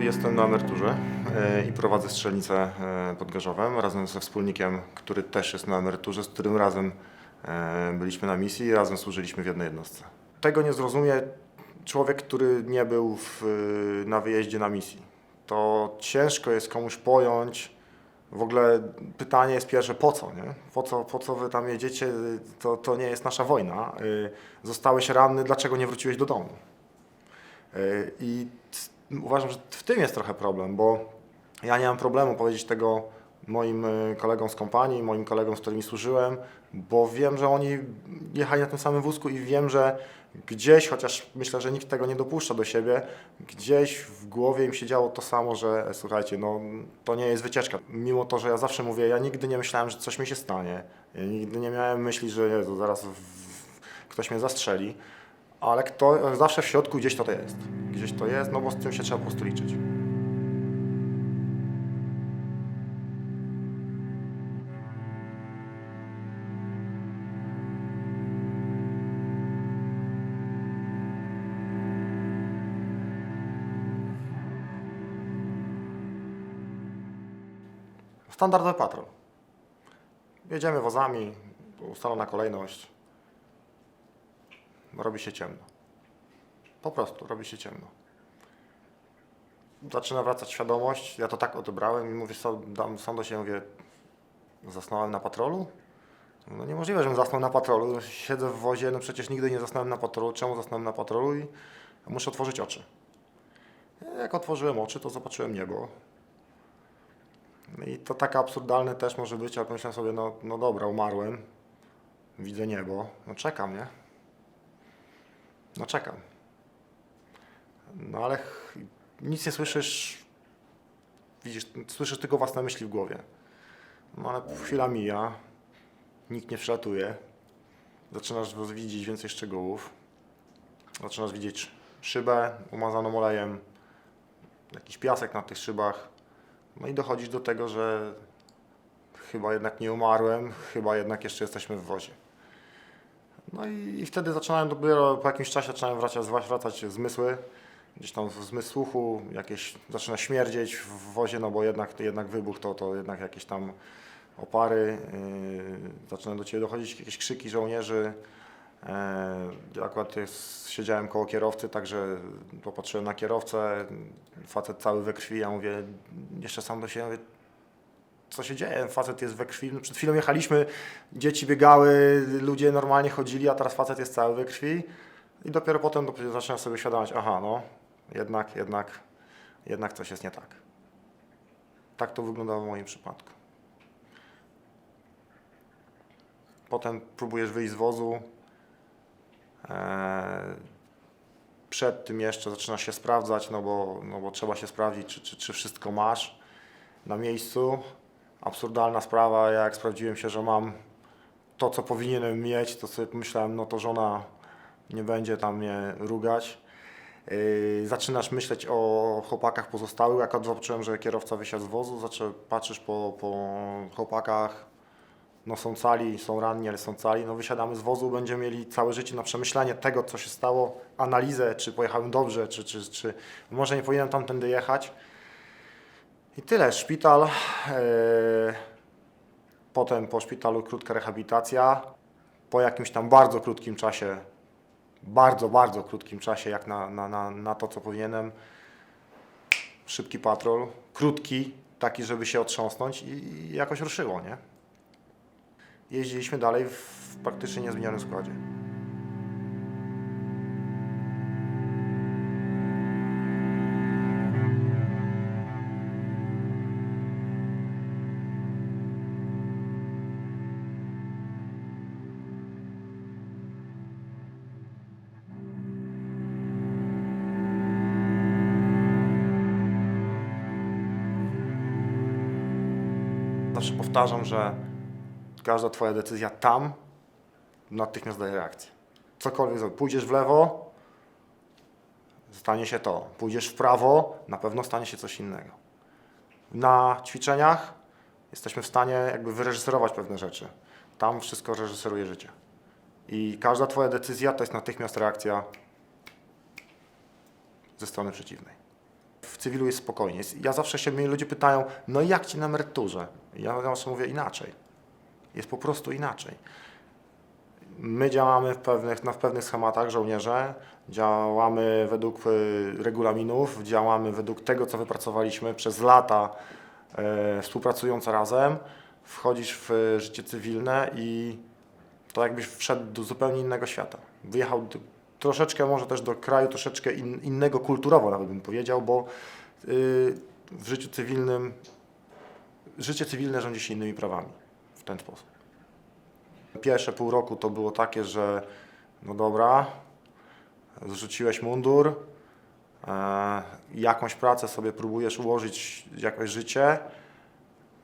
Jestem na emeryturze e, i prowadzę strzelnicę e, pod Gorzowem razem ze wspólnikiem, który też jest na emeryturze, z którym razem e, byliśmy na misji i razem służyliśmy w jednej jednostce. Tego nie zrozumie człowiek, który nie był w, na wyjeździe na misji. To ciężko jest komuś pojąć. W ogóle pytanie jest pierwsze, po co, nie? Po co, po co wy tam jedziecie? To, to nie jest nasza wojna. Zostałeś ranny, dlaczego nie wróciłeś do domu? I uważam, że w tym jest trochę problem, bo ja nie mam problemu powiedzieć tego moim y, kolegom z kompanii, moim kolegom, z którymi służyłem, bo wiem, że oni jechali na tym samym wózku i wiem, że gdzieś, chociaż myślę, że nikt tego nie dopuszcza do siebie, gdzieś w głowie im się działo to samo, że słuchajcie, no to nie jest wycieczka. Mimo to, że ja zawsze mówię, ja nigdy nie myślałem, że coś mi się stanie. Ja nigdy nie miałem myśli, że Jezu, zaraz w, ktoś mnie zastrzeli, ale kto, zawsze w środku gdzieś to, to jest. Gdzieś to jest, no bo z tym się trzeba po prostu liczyć. Standardowy patrol. Jedziemy wozami, ustalona kolejność. Robi się ciemno. Po prostu robi się ciemno. Zaczyna wracać świadomość. Ja to tak odebrałem i mówię, dam sam do siebie, mówię, zasnąłem na patrolu? No niemożliwe, żebym zasnął na patrolu. Siedzę w wozie, no przecież nigdy nie zasnąłem na patrolu. Czemu zasnąłem na patrolu? I muszę otworzyć oczy. Jak otworzyłem oczy, to zobaczyłem niebo. No I to tak absurdalne też może być, ale pomyślałem sobie, no, no dobra, umarłem, widzę niebo, no czekam, nie? No czekam. No ale nic nie słyszysz, widzisz, słyszysz tylko własne myśli w głowie. No ale chwila mija, nikt nie przelatuje, zaczynasz widzieć więcej szczegółów, zaczynasz widzieć szybę umazaną olejem, jakiś piasek na tych szybach, no i dochodzisz do tego, że chyba jednak nie umarłem, chyba jednak jeszcze jesteśmy w wozie. No i, i wtedy zaczynałem dopiero po jakimś czasie zaczynałem wracać, wracać zmysły, gdzieś tam zmysł słuchu, jakieś zaczyna śmierdzieć w wozie, no bo jednak, jednak wybuch to, to jednak jakieś tam opary, yy, zaczynają do Ciebie dochodzić jakieś krzyki żołnierzy. Yy, akurat jest, siedziałem koło kierowcy, także popatrzyłem na kierowcę, facet cały we krwi, ja mówię, jeszcze sam do siebie co się dzieje, facet jest we krwi, przed chwilą jechaliśmy, dzieci biegały, ludzie normalnie chodzili, a teraz facet jest cały we krwi i dopiero potem dopiero zacząłem sobie świadomość, aha, no, jednak, jednak, jednak coś jest nie tak. Tak to wyglądało w moim przypadku. Potem próbujesz wyjść z wozu, Eee, Przed tym jeszcze zaczynasz się sprawdzać, no bo, no bo trzeba się sprawdzić, czy, czy, czy wszystko masz na miejscu. Absurdalna sprawa, jak sprawdziłem się, że mam to, co powinienem mieć, to sobie pomyślałem, no to żona nie będzie tam mnie rugać. Yy, zaczynasz myśleć o chłopakach pozostałych, jak zobaczyłem, że kierowca wysiadł z wozu, zaczę, patrzysz po, po chłopakach, no są cali, są ranni, ale są cali, no wysiadamy z wozu, będziemy mieli całe życie na przemyślenie tego, co się stało, analizę, czy pojechałem dobrze, czy, czy, czy może nie powinienem tamtędy jechać. I tyle, szpital, yy, potem po szpitalu krótka rehabilitacja, po jakimś tam bardzo krótkim czasie, bardzo, bardzo krótkim czasie, jak na, na, na, na to, co powinienem, szybki patrol, krótki, taki, żeby się otrząsnąć i jakoś ruszyło, nie? jeździliśmy dalej w praktycznie niezmienionym składzie. Powtarzam, że każda Twoja decyzja tam natychmiast daje reakcję. Cokolwiek pójdziesz w lewo, stanie się to. Pójdziesz w prawo, na pewno stanie się coś innego. Na ćwiczeniach jesteśmy w stanie jakby wyreżyserować pewne rzeczy. Tam wszystko reżyseruje życie. I każda Twoja decyzja to jest natychmiast reakcja ze strony przeciwnej. Cywilu jest spokojnie. Ja zawsze się mnie ludzie pytają, no jak ci na emeryturze? Ja zawsze mówię inaczej. Jest po prostu inaczej. My działamy w pewnych, no, w pewnych schematach, żołnierze, działamy według y, regulaminów, działamy według tego, co wypracowaliśmy przez lata e, współpracując razem. Wchodzisz w y, życie cywilne i to jakbyś wszedł do zupełnie innego świata. Wyjechał troszeczkę może też do kraju, troszeczkę in, innego kulturowo nawet bym powiedział, bo y, w życiu cywilnym, życie cywilne rządzi się innymi prawami w ten sposób. Pierwsze pół roku to było takie, że no dobra, zrzuciłeś mundur, e, jakąś pracę sobie próbujesz ułożyć, jakoś życie,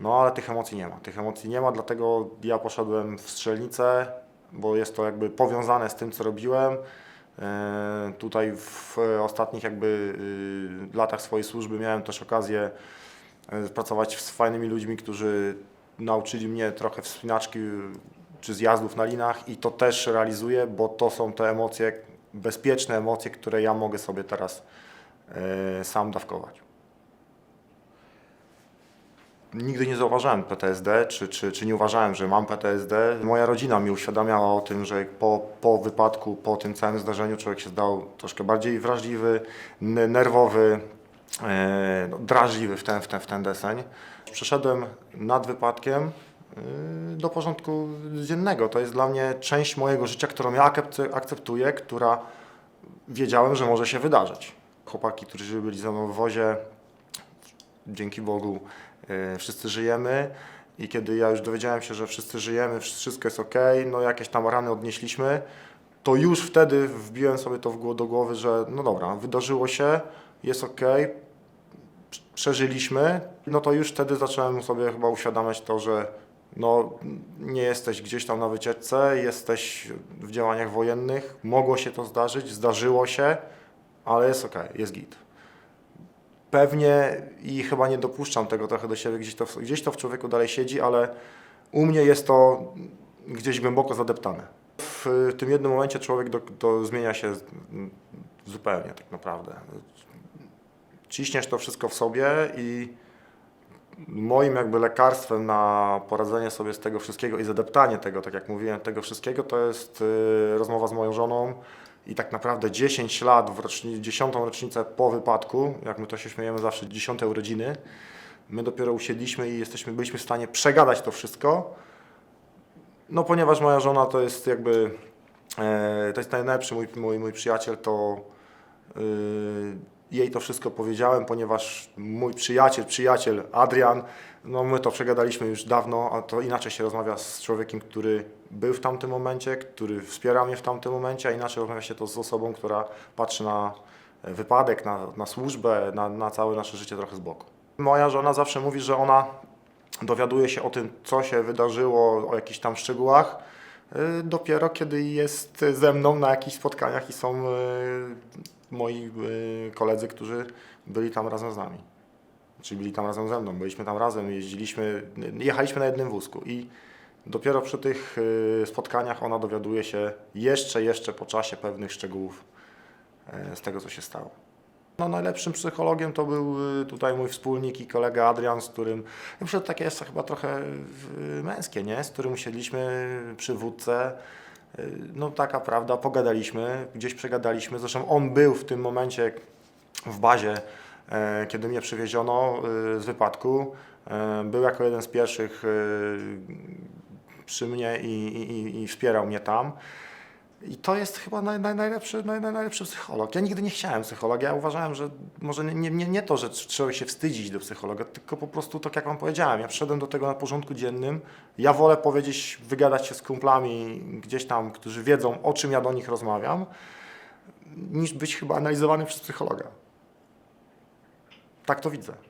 no ale tych emocji nie ma. Tych emocji nie ma, dlatego ja poszedłem w strzelnicę, bo jest to jakby powiązane z tym, co robiłem. E, Tutaj w ostatnich jakby y, latach swojej służby miałem też okazję e, pracować z fajnymi ludźmi, którzy nauczyli mnie trochę wspinaczki czy zjazdów na linach i to też realizuję, bo to są te emocje, bezpieczne emocje, które ja mogę sobie teraz e, sam dawkować. Nigdy nie zauważałem PTSD, czy, czy, czy nie uważałem, że mam PTSD. Moja rodzina mi uświadamiała o tym, że po, po wypadku, po tym całym zdarzeniu człowiek się zdał troszkę bardziej wrażliwy, nerwowy, e, no, drażliwy w ten, w, ten, w ten deseń. Przeszedłem nad wypadkiem y, do porządku dziennego. To jest dla mnie część mojego życia, którą ja akcept- akceptuję, która wiedziałem, że może się wydarzyć. Chłopaki, którzy byli ze mną w wozie, dzięki Bogu e, wszyscy żyjemy i kiedy ja już dowiedziałem się, że wszyscy żyjemy, wszystko jest ok, no jakieś tam rany odnieśliśmy, to już wtedy wbiłem sobie to do głowy, że no dobra, wydarzyło się, jest ok, przeżyliśmy, no to już wtedy zacząłem sobie chyba uświadamiać to, że no, nie jesteś gdzieś tam na wycieczce, jesteś w działaniach wojennych, mogło się to zdarzyć, zdarzyło się, ale jest ok, jest git. Pewnie i chyba nie dopuszczam tego trochę do siebie, gdzieś to, w- gdzieś to w człowieku dalej siedzi, ale u mnie jest to gdzieś głęboko zadeptane. W tym jednym momencie człowiek do, do zmienia się z- zupełnie tak naprawdę. Ciśniesz to wszystko w sobie i moim jakby lekarstwem na poradzenie sobie z tego wszystkiego i zadeptanie tego, tak jak mówiłem, tego wszystkiego, to jest y, rozmowa z moją żoną i tak naprawdę 10 lat, w roczni, 10 rocznicę po wypadku, jak my to się śmiejemy zawsze, 10 urodziny, my dopiero usiedliśmy i jesteśmy, byliśmy w stanie przegadać to wszystko, no ponieważ moja żona to jest jakby, e, to jest najlepszy mój, mój, mój przyjaciel, to y, jej to wszystko powiedziałem, ponieważ mój przyjaciel, przyjaciel Adrian, no my to przegadaliśmy już dawno, a to inaczej się rozmawia z człowiekiem, który był w tamtym momencie, który wspiera mnie w tamtym momencie, a inaczej rozmawia się to z osobą, która patrzy na wypadek, na, na służbę, na, na całe nasze życie trochę z boku. Moja żona zawsze mówi, że ona dowiaduje się o tym, co się wydarzyło, o jakichś tam szczegółach, y, dopiero kiedy jest ze mną na jakichś spotkaniach i są y, moi y, koledzy, którzy byli tam razem z nami. Czyli byli tam razem ze mną, byliśmy tam razem, jeździliśmy, jechaliśmy na jednym wózku i dopiero przy tych y, spotkaniach ona dowiaduje się jeszcze, jeszcze po czasie pewnych szczegółów y, z tego, co się stało. No, najlepszym psychologiem to był y, tutaj mój wspólnik i kolega Adrian, z którym, ja myślę, takie jest chyba trochę y, męskie, nie? Z którym usiedliśmy przy wódce, y, no taka prawda, pogadaliśmy, gdzieś przegadaliśmy, zresztą on był w tym momencie w bazie, e, kiedy mnie przywieziono y, z wypadku, e, był jako jeden z pierwszych y, przy mnie i, i- i wspierał mnie tam. I to jest chyba naj, naj, najlepszy, naj, naj, najlepszy psycholog. Ja nigdy nie chciałem psychologa. Ja uważałem, że może nie, nie, nie to, że trzeba się wstydzić do psychologa, tylko po prostu tak jak Wam powiedziałem, ja przyszedłem do tego na porządku dziennym. Ja wolę powiedzieć, wygadać się z kumplami gdzieś tam, którzy wiedzą, o czym ja do nich rozmawiam, niż być chyba analizowany przez psychologa. Tak to widzę.